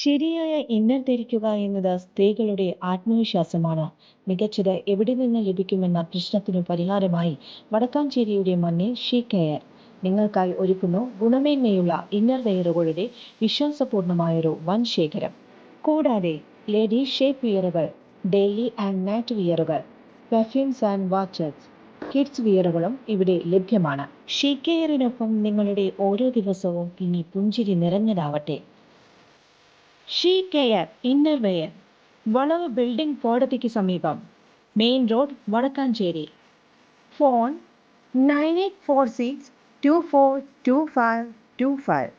ശരിയായ ഇന്നർ ധരിക്കുക എന്നത് സ്ത്രീകളുടെ ആത്മവിശ്വാസമാണ്. മികച്ചത് എവിടെ നിന്ന് ലഭിക്കുമെന്ന പ്രശ്നത്തിനു പരിഹാരമായി വടക്കാഞ്ചേരിയുടെ മണ്ണിൽ ഷീ കെയർ നിങ്ങൾക്കായി ഒരുക്കുന്നു ഗുണമേന്മയുള്ള ഇന്നർ വെയറുകളുടെ വിശ്വാസപൂർണമായൊരു വൻ ശേഖരം. കൂടാതെ ലേഡി ഷേപ്പ് വിയറുകൾ ഡെയിലി ആൻഡ് നൈറ്റ് വിയറുകൾ പെർഫ്യൂംസ് ആൻഡ് വാച്ചസ് കിഡ്സ് വിയറുകളും ഇവിടെ ലഭ്യമാണ്. ഷീ കെയറിനൊപ്പം നിങ്ങളുടെ ഓരോ ദിവസവും ഇനി പുഞ്ചിരി നിറഞ്ഞതാവട്ടെ. ഷീ കെയർ ഇന്നർ വെയർ വളവ് ബിൽഡിംഗ് കോടതിക്ക് സമീപം. Main road Vadakkanchery. Phone nine eight four six two four two five two five.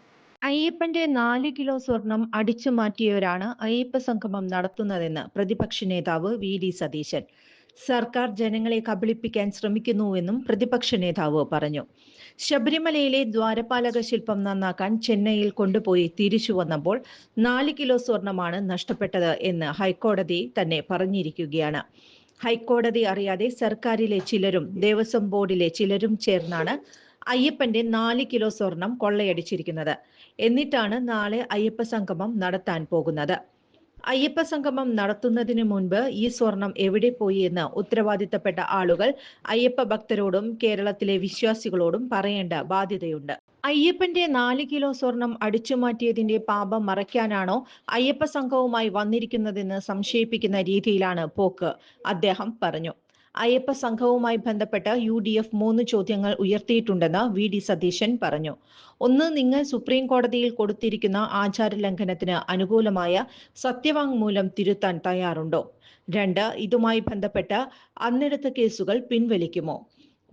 അയ്യപ്പന്റെ നാല് കിലോ സ്വർണം അടിച്ചു മാറ്റിയവരാണ് അയ്യപ്പ സംഗമം നടത്തുന്നതെന്ന് പ്രതിപക്ഷ നേതാവ് വി ഡി സതീശൻ. സർക്കാർ ജനങ്ങളെ കബളിപ്പിക്കാൻ ശ്രമിക്കുന്നുവെന്നും പ്രതിപക്ഷ നേതാവ് പറഞ്ഞു. ശബരിമലയിലെ ദ്വാരപാലക ശില്പം നന്നാക്കാൻ ചെന്നൈയിൽ കൊണ്ടുപോയി തിരിച്ചു വന്നപ്പോൾ നാല് കിലോ സ്വർണമാണ് നഷ്ടപ്പെട്ടത് എന്ന് ഹൈക്കോടതി തന്നെ പറഞ്ഞിരിക്കുകയാണ്. ഹൈക്കോടതി അറിയാതെ സർക്കാരിലെ ചിലരും ദേവസ്വം ബോർഡിലെ ചിലരും ചേർന്നാണ് അയ്യപ്പന്റെ നാല് കിലോ സ്വർണം കൊള്ളയടിച്ചിരിക്കുന്നത്. എന്നിട്ടാണ് നാളെ അയ്യപ്പ സംഗമം നടത്താൻ പോകുന്നത്. അയ്യപ്പ സംഗമം നടത്തുന്നതിന് മുൻപ് ഈ സ്വർണം എവിടെ പോയി എന്ന് ഉത്തരവാദിത്തപ്പെട്ട ആളുകൾ അയ്യപ്പ ഭക്തരോടും കേരളത്തിലെ വിശ്വാസികളോടും പറയേണ്ട ബാധ്യതയുണ്ട്. അയ്യപ്പന്റെ നാല് കിലോ സ്വർണം അടിച്ചുമാറ്റിയതിന്റെ പാപം മറയ്ക്കാനാണോ അയ്യപ്പ സംഘവുമായി വന്നിരിക്കുന്നതെന്ന് സംശയിപ്പിക്കുന്ന രീതിയിലാണ് പോക്ക് അദ്ദേഹം പറഞ്ഞു. അയ്യപ്പ സംഘവുമായി ബന്ധപ്പെട്ട് യു ഡി എഫ് മൂന്ന് ചോദ്യങ്ങൾ ഉയർത്തിയിട്ടുണ്ടെന്ന് വി ഡി സതീശൻ പറഞ്ഞു. ഒന്ന് നിങ്ങൾ സുപ്രീം കോടതിയിൽ കൊടുത്തിരിക്കുന്ന ആചാര ലംഘനത്തിന് അനുകൂലമായ സത്യവാങ്മൂലം തിരുത്താൻ തയ്യാറുണ്ടോ? രണ്ട് ഇതുമായി ബന്ധപ്പെട്ട് അന്നെടുത്ത കേസുകൾ പിൻവലിക്കുമോ?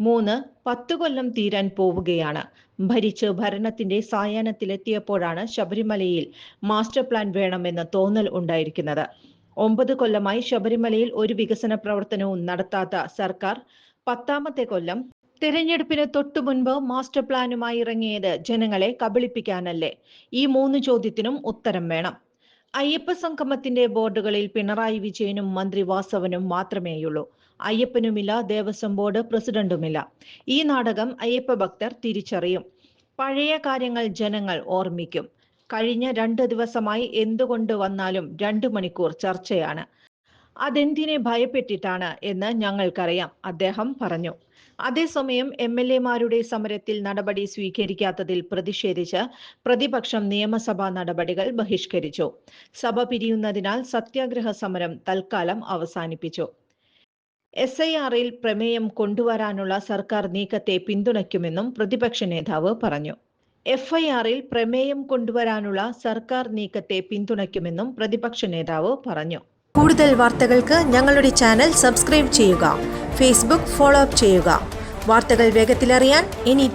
മൂന്ന് പത്തു കൊല്ലം തീരാൻ പോവുകയാണ്. ഭരിച്ച് ഭരണത്തിന്റെ സായാഹ്നത്തിലെത്തിയപ്പോഴാണ് ശബരിമലയിൽ മാസ്റ്റർ പ്ലാൻ വേണമെന്ന തോന്നൽ ഉണ്ടായിരിക്കുന്നത്. ഒമ്പത് കൊല്ലമായി ശബരിമലയിൽ ഒരു വികസന പ്രവർത്തനവും നടത്താത്ത സർക്കാർ. പത്താമത്തെ കൊല്ലം തെരഞ്ഞെടുപ്പിന് തൊട്ടു മുൻപ് മാസ്റ്റർ പ്ലാനുമായി ഇറങ്ങിയത് ജനങ്ങളെ കബളിപ്പിക്കാനല്ലേ? ഈ മൂന്ന് ചോദ്യത്തിനും ഉത്തരം വേണം. അയ്യപ്പ സംഗമത്തിന്റെ ബോർഡുകളിൽ പിണറായി വിജയനും മന്ത്രി വാസവനും മാത്രമേയുള്ളൂ. അയ്യപ്പനുമില്ല ദേവസ്വം ബോർഡ് പ്രസിഡന്റുമില്ല. ഈ നാടകം അയ്യപ്പ ഭക്തർ തിരിച്ചറിയും. പഴയ കാര്യങ്ങൾ ജനങ്ങൾ ഓർമ്മിക്കും. കഴിഞ്ഞ രണ്ട് ദിവസമായി എന്തുകൊണ്ട് വന്നാലും രണ്ടു മണിക്കൂർ ചർച്ചയാണ്. അതെന്തിനെ ഭയപ്പെട്ടിട്ടാണ് എന്ന് ഞങ്ങൾക്കറിയാം അദ്ദേഹം പറഞ്ഞു. അതേസമയം എം എൽ എമാരുടെ സമരത്തിൽ നടപടി സ്വീകരിക്കാത്തതിൽ പ്രതിഷേധിച്ച് പ്രതിപക്ഷം നിയമസഭാ നടപടികൾ ബഹിഷ്കരിച്ചു. സഭ പിരിയുന്നതിനാൽ സത്യാഗ്രഹ സമരം തൽക്കാലം അവസാനിപ്പിച്ചു. എസ് ഐ ആറിൽ പ്രമേയം കൊണ്ടുവരാനുള്ള സർക്കാർ നീക്കത്തെ പിന്തുണയ്ക്കുമെന്നും പ്രതിപക്ഷ നേതാവ് പറഞ്ഞു. എഫ് ഐ ആറിൽ പ്രമേയം കൊണ്ടുവരാനുള്ള സർക്കാർ നീക്കത്തെ പിന്തുണയ്ക്കുമെന്നും പ്രതിപക്ഷ നേതാവ് പറഞ്ഞു. കൂടുതൽ വാർത്തകൾക്ക് ഞങ്ങളുടെ ചാനൽ സബ്സ്ക്രൈബ് ചെയ്യുക ഫേസ്ബുക്ക് ഫോളോ അപ്പ് ചെയ്യുക. വാർത്തകൾ വേഗത്തിലറിയാൻ എനി